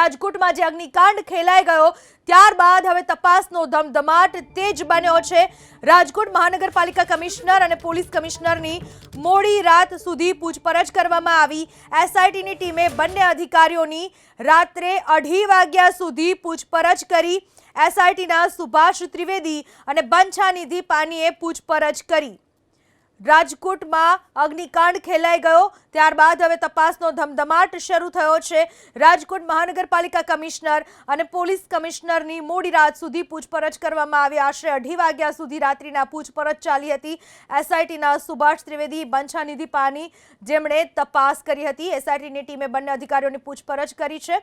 રાજકોટમાં જે અગ્નિકાંડ ખેલાઈ ગયો, ત્યારબાદ હવે તપાસનો ધમધમાટ તેજ બન્યો છે. રાજકોટ મહાનગરપાલિકા કમિશનર અને પોલીસ કમિશનરની મોડી રાત સુધી પૂછપરછ કરવામાં આવી. એસઆઈટીની ટીમે બંને અધિકારીઓની રાત્રે અઢી વાગ્યા સુધી પૂછપરછ કરી. એસઆઈટીના સુભાષ ત્રિવેદી અને બંછાનિધિ પાનીએ પૂછપરછ કરી. રાજકોટમાં અગ્નિકાંડ ખેલાઈ ગયો. ત્યારબાદ હવે તપાસનો ધમધમાટ શરૂ થયો છે. રાજકોટ મહાનગરપાલિકા કમિશનર અને પોલીસ કમિશનરની મોડી રાત સુધી પૂછપરછ કરવામાં આવી. આશરે અઢી વાગ્યા સુધી રાત્રિના પૂછપરછ ચાલી હતી. એસઆઈટીના સુભાષ ત્રિવેદી, બંછાનિધિ પાની જેમણે તપાસ કરી હતી. એસઆઈટીની ટીમે બંને અધિકારીઓની પૂછપરછ કરી છે.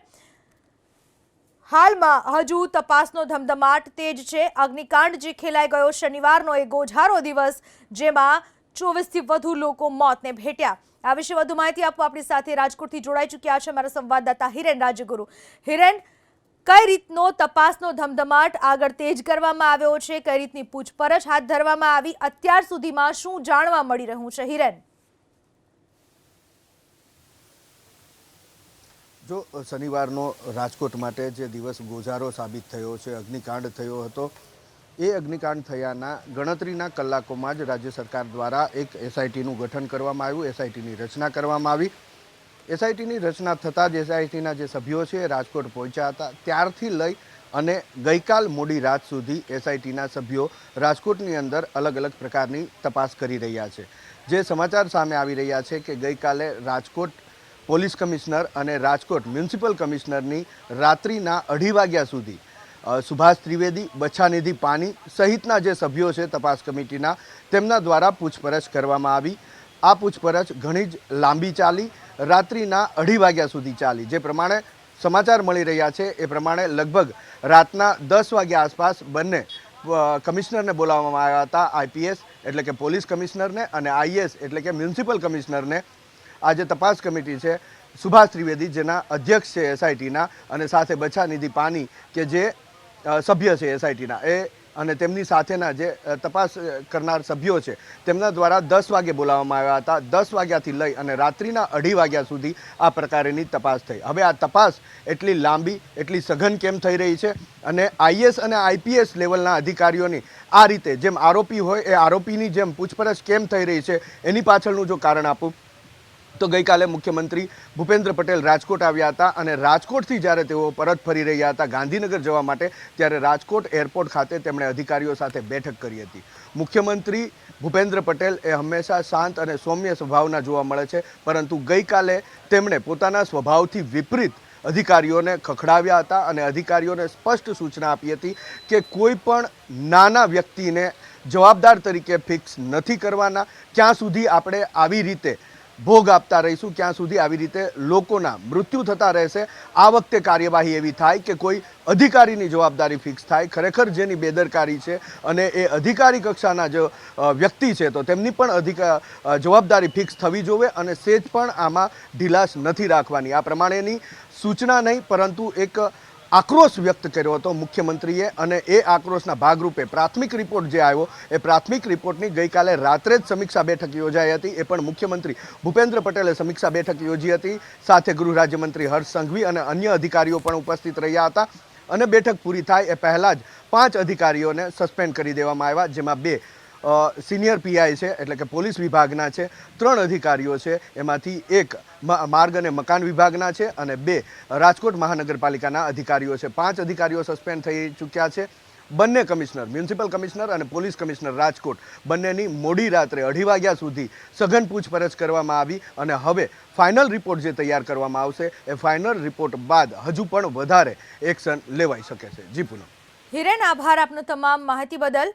હાલમાં હજુ તપાસનો ધમધમાટ તેજ છે. અગ્નિકાંડ જે ખેલાઈ ગયો શનિવારનો એ ગોઝારો દિવસ, જેમાં ચોવીસથી વધુ લોકો મોતને ભેટ્યા. આ વિશે વધુ માહિતી આપવા આપણી સાથે રાજકોટથી જોડાઈ ચૂક્યા છે અમારા સંવાદદાતા હિરેન રાજગુરુ. હિરેન, કઈ રીતનો તપાસનો ધમધમાટ આગળ તેજ કરવામાં આવ્યો છે? કઈ રીતની પૂછપરછ હાથ ધરવામાં આવી? અત્યાર સુધીમાં શું જાણવા મળી રહ્યું છે? હિરેન. જો શનિવારનો રાજકોટ માટે જે દિવસ ગોઝારો સાબિત થયો છે, અગ્નિકાંડ થયો હતો એ અગ્નિકાંડ થયાના ગણતરીના કલાકોમાં જ રાજ્ય સરકાર દ્વારા એક એસઆઈટીનું ગઠન કરવામાં આવ્યું. એસઆઈટીની રચના કરવામાં આવી. એસઆઈટીની રચના થતાં જ એસઆઈટીના જે સભ્યો છે રાજકોટ પહોંચ્યા હતા. ત્યારથી લઈ અને ગઈકાલ મોડી રાત સુધી એસઆઈટીના સભ્યો રાજકોટની અંદર અલગ અલગ પ્રકારની તપાસ કરી રહ્યા છે. જે સમાચાર સામે આવી રહ્યા છે કે ગઈકાલે રાજકોટ પોલીસ કમિશનર અને રાજકોટ મ્યુનિસિપલ કમિશનરની રાત્રિના અઢી વાગ્યા સુધી સુભાષ ત્રિવેદી, બચ્છાનિધિ પાની સહિતના જે સભ્યો છે તપાસ કમિટીના, તેમના દ્વારા પૂછપરછ કરવામાં આવી. આ પૂછપરછ ઘણી જ લાંબી ચાલી, રાત્રિના અઢી વાગ્યા સુધી ચાલી. જે પ્રમાણે સમાચાર મળી રહ્યા છે, એ પ્રમાણે લગભગ રાતના દસ વાગ્યા આસપાસ બંને કમિશનરને બોલાવવામાં આવ્યા હતા, આઈપીએસ એટલે કે પોલીસ કમિશનરને અને આઈએસ એટલે કે મ્યુનિસિપલ કમિશનરને. આ જે તપાસ કમિટી છે, સુભાષ ત્રિવેદી, જેના અધ્યક્ષ છે એસઆઈટીના અને સાથે બચ્છાનિધિ પાની, કે જે સભ્ય છે એસઆઈટીના એ અને તેમની સાથેના જે તપાસ કરનાર સભ્યો છે, તેમના દ્વારા દસ વાગે બોલાવવામાં આવ્યા હતા. દસ વાગ્યાથી લઈ અને રાત્રિના અઢી વાગ્યા સુધી આ પ્રકારેની તપાસ થઈ. હવે આ તપાસ એટલી લાંબી, એટલી સઘન કેમ થઈ રહી છે? અને આઈએસ અને આઈપીએસ લેવલના અધિકારીઓની આ રીતે જેમ આરોપી હોય, એ આરોપીની જેમ પૂછપરછ કેમ થઈ રહી છે? એની પાછળનું જો કારણ આપું? તો ગઈકાલે મુખ્યમંત્રી ભૂપેન્દ્ર પટેલ રાજકોટ આવ્યા હતા અને રાજકોટથી જ્યારે તેઓ પરત ફરી રહ્યા હતા ગાંધીનગર જવા માટે, ત્યારે રાજકોટ એરપોર્ટ ખાતે તેમણે અધિકારીઓ સાથે બેઠક કરી હતી. મુખ્યમંત્રી ભૂપેન્દ્ર પટેલ એ હંમેશા શાંત અને સૌમ્ય સ્વભાવના જોવા મળે છે, પરંતુ ગઈકાલે તેમણે પોતાના સ્વભાવથી વિપરીત અધિકારીઓને ખખડાવ્યા હતા અને અધિકારીઓને સ્પષ્ટ સૂચના આપી હતી કે કોઈ પણ નાના વ્યક્તિને જવાબદાર તરીકે ફિક્સ નથી કરવાના. ક્યાં સુધી આપણે આવી રીતે ભોગ આપતા રહીશું. ક્યાં સુધી આવી રીતે લોકોના મૃત્યુ થતા રહેશે, આ વખતે કાર્યવાહી એવી થાય કે કોઈ અધિકારીની જવાબદારી ફિક્સ થાય. ખરેખર જેની બેદરકારી છે અને એ અધિકારી કક્ષાના જો વ્યક્તિ છે, તો તેમની પણ અધિકાર જવાબદારી ફિક્સ થવી જોઈએ અને સેજ પણ આમાં ઢીલાશ નથી રાખવાની. આ પ્રમાણેની સૂચના નહીં, પરંતુ એક આક્રોશ વ્યક્ત કર્યો હતો મુખ્યમંત્રીએ અને એ આક્રોશના ભાગરૂપે પ્રાથમિક રિપોર્ટ જે આવ્યો, એ પ્રાથમિક રિપોર્ટની ગઈકાલે રાત્રે જ સમીક્ષા બેઠક યોજાઈ હતી. એ પણ મુખ્યમંત્રી ભૂપેન્દ્ર પટેલે સમીક્ષા બેઠક યોજી હતી. સાથે ગૃહ રાજ્યમંત્રી હર્ષ સંઘવી અને અન્ય અધિકારીઓ પણ ઉપસ્થિત રહ્યા હતા અને બેઠક પૂરી થાય એ પહેલાં જ પાંચ અધિકારીઓને સસ્પેન્ડ કરી દેવામાં આવ્યા, જેમાં બે સિનિયર પીઆઈ છે, એટલે કે પોલીસ વિભાગના છે, ત્રણ અધિકારીઓ છે, એમાંથી એક માર્ગ અને મકાન વિભાગના છે અને બે રાજકોટ મહાનગરપાલિકાના અધિકારીઓ છે. પાંચ અધિકારીઓ સસ્પેન્ડ થઈ ચૂક્યા છે. બંને કમિશનર, મ્યુનિસિપલ કમિશનર અને પોલીસ કમિશનર રાજકોટ બંનેની મોડી રાત્રે અઢી વાગ્યા સુધી સઘન પૂછપરછ કરવામાં આવી અને હવે ફાઇનલ રિપોર્ટ જે તૈયાર કરવામાં આવશે, એ ફાઇનલ રિપોર્ટ બાદ હજુ પણ વધારે એક્શન લેવાઈ શકે છે. જી પૂનમ. હિરેન, આભાર આપનો તમામ માહિતી બદલ.